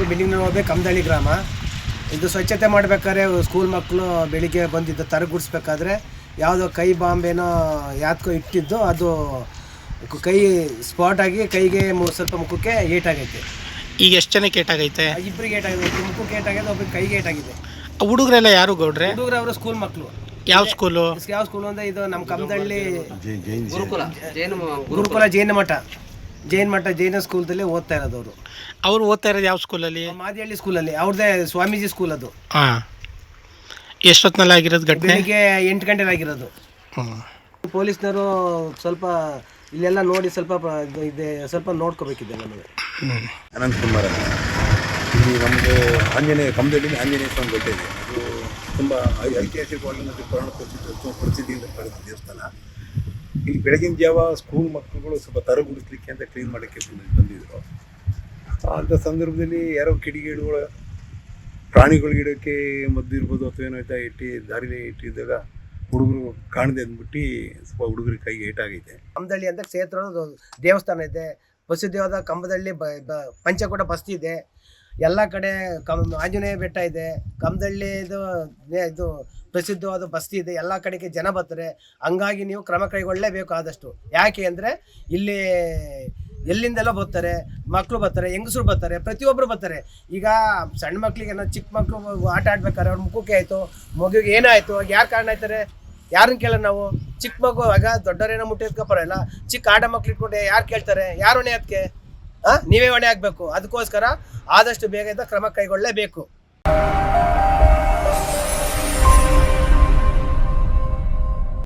Taluk building ಹೋಗ್ಬೇಕು ಕಮದಳ್ಳಿ ಗ್ರಾಮ. ಇದು ಸ್ವಚ್ಛತೆ ಮಾಡ್ಬೇಕಾದ್ರೆ ಸ್ಕೂಲ್ ಮಕ್ಕಳು ಬೆಳಿಗ್ಗೆ ಬಂದಿದ್ದು ತರ ಗುಡಿಸ್ಬೇಕಾದ್ರೆ ಯಾವುದೋ ಕೈ ಬಾಂಬೆನೋ ಯಾತ್ಕೋ ಇಟ್ಟಿದ್ದು ಅದು ಕೈ ಸ್ಪಾಟ್ ಆಗಿ ಕೈಗೆ ಸ್ವಲ್ಪ ಮುಖಕ್ಕೆ ಏಟಾಗೈತೆ ಈಗ ಎಷ್ಟು ಜನಕ್ಕೆ ಏಟಾಗೈತೆ ಇಬ್ಬರಿಗೆ ಏಟಾಗಿದೆ ಆಗಿದೆ ಮುಖಕ್ಕೆ ಏಟಾಗಿದೆ ಒಬ್ಬರಿಗೆ ಕೈಗೆ ಏಟಾಗಿದೆ ಆಗಿದೆ. ಹುಡುಗರೆಲ್ಲ ಯಾರು ಗೌಡ್ರೆ? ಹುಡುಗರು ಅವರು ಸ್ಕೂಲ್ ಮಕ್ಕಳು ಯಾವ ಸ್ಕೂಲು ಯಾವ ಸ್ಕೂಲ್ ಅಂದರೆ ಇದು ನಮ್ಮ ಕಮದಳ್ಳಿ ಗುರುಕುಲ ಜೈನ ಗುರುಕುಲ ಜೈನ ಮಠ. ಜೈನ ಮಠ ಜೈನ ಸ್ಕೂಲ್ದಲ್ಲೇ ಓದ್ತಾ ಇರೋದು ಅವರು. ಅವ್ರು ಓದ್ತಾ ಇರೋದು ಯಾವ ಸ್ಕೂಲಲ್ಲಿ? ಮಾದಿಹಳ್ಳಿ ಸ್ಕೂಲಲ್ಲಿ ಅವ್ರದ್ದೇ ಸ್ವಾಮೀಜಿ ಸ್ಕೂಲ್ ಅದು ಹಾಂ. ಎಷ್ಟೊತ್ತಿನಲ್ಲಿ ಆಗಿರೋದು ಘಟನೆ? ಬೆಳಿಗ್ಗೆ ಎಂಟು ಗಂಟೆ ಆಗಿರೋದು. ಹ್ಞೂ ಪೊಲೀಸ್ನವರು ಸ್ವಲ್ಪ ಇಲ್ಲೆಲ್ಲ ನೋಡಿ ಸ್ವಲ್ಪ ಇದು ಇದೆ ಸ್ವಲ್ಪ ನೋಡ್ಕೋಬೇಕಿದೆ ನಮಗೆ. ಅನಂತ್ ಕುಮಾರ್ ಅಂತ. ಇಲ್ಲಿ ನಮ್ಮದು ಆಂಜನೇಯ ಕಂಬದಲ್ಲಿ ಆಂಜನೇಯ ಸ್ವಾಮಿ ಬೆಟ್ಟ ಇದೆ. ಅದು ತುಂಬ ಐ- ಐತಿಹಾಸಿಕವಾಗಿ ಮತ್ತು ಪುರಾಣ ಪ್ರಸಿದ್ಧ ಪ್ರಸಿದ್ಧಿಯಿಂದ ಪಡೆದ ದೇವಸ್ಥಾನ. ಇಲ್ಲಿ ಬೆಳಗಿನ ಜಾವ ಸ್ಕೂಲ್ ಮಕ್ಕಳುಗಳು ಸ್ವಲ್ಪ ತರಗುಡಿಸ್ಲಿಕ್ಕೆ ಅಂತ ಕ್ಲೀನ್ ಮಾಡೋಕ್ಕೆ ಬಂದಿದ್ರು ಅಂಥ ಸಂದರ್ಭದಲ್ಲಿ ಯಾರೋ ಕಿಡಿಗೇಡುಗಳು ಪ್ರಾಣಿಗಳು ಗಿಡಕ್ಕೆ ಮದ್ದು ಇರ್ಬೋದು ಅಥವಾ ಏನೋ ಆಯ್ತಾ ಇಟ್ಟು, ದಾರಿಲಿ ಇಟ್ಟಿದ್ದಾಗ ಹುಡುಗರು ಕಾಣದೆ ಅಂದ್ಬಿಟ್ಟು ಸ್ವಲ್ಪ ಹುಡುಗರಿಗೆ ಕೈಗೆ ಏಟಾಗೈತೆ. ಕಂಬದಳ್ಳಿ ಅಂತ ಕ್ಷೇತ್ರ ದೇವಸ್ಥಾನ ಇದೆ. ಪ್ರಸಿದ್ಧವಾದ ಕಂಬದಳ್ಳಿ ಬ, ಬ- ಪಂಚಕೋಟ ಬಸ್ತಿ ಇದೆ. ಎಲ್ಲ ಕಡೆ ಕಮ್ ಆಂಜನೇಯ ಬೆಟ್ಟ ಇದೆ. ಕಮದಳ್ಳಿ ಇದು ಪ್ರಸಿದ್ಧವಾದ ಬಸ್ತಿ ಇದೆ. ಎಲ್ಲ ಕಡೆಗೆ ಜನ ಬರ್ತಾರೆ. ಹಂಗಾಗಿ ನೀವು ಕ್ರಮ ಕೈಗೊಳ್ಳಲೇಬೇಕು ಆದಷ್ಟು. ಯಾಕೆ ಅಂದರೆ ಇಲ್ಲಿ ಎಲ್ಲಿಂದೆಲ್ಲ ಬರ್ತಾರೆ. ಮಕ್ಕಳು ಬರ್ತಾರೆ, ಹೆಂಗಸರು ಬರ್ತಾರೆ ಪ್ರತಿಯೊಬ್ಬರು ಬರ್ತಾರೆ. ಈಗ ಸಣ್ಣ ಮಕ್ಕಳಿಗೆ ಏನೋ ಚಿಕ್ಕ ಮಕ್ಕಳು ಆಟ ಆಡ್ಬೇಕಾದ್ರೆ ಅವ್ರ ಮುಖಕ್ಕೆ ಆಯಿತು ಮಗುಗೆ ಏನಾಯಿತು ಯಾರು ಕಾರಣ ಆಯ್ತಾರೆ? ಯಾರನ್ನ ಕೇಳೋಣ ನಾವು? ಚಿಕ್ಕ ಮಗು ಆಗ ದೊಡ್ಡವರೇನೋ ಮುಟ್ಟಿದ್ಕೆ ಪರವಾಗಿಲ್ಲ. ಚಿಕ್ಕ ಆಡ ಮಕ್ಳು ಇಟ್ಕೊಂಡೆ ಯಾರು ಕೇಳ್ತಾರೆ? ಯಾರು ಅದಕ್ಕೆ? ನೀವೇ ಹೊಣೆ ಆಗಬೇಕು. ಅದಕ್ಕೋಸ್ಕರ ಆದಷ್ಟು ಬೇಗ ಕ್ರಮ ಕೈಗೊಳ್ಳಲೇಬೇಕು.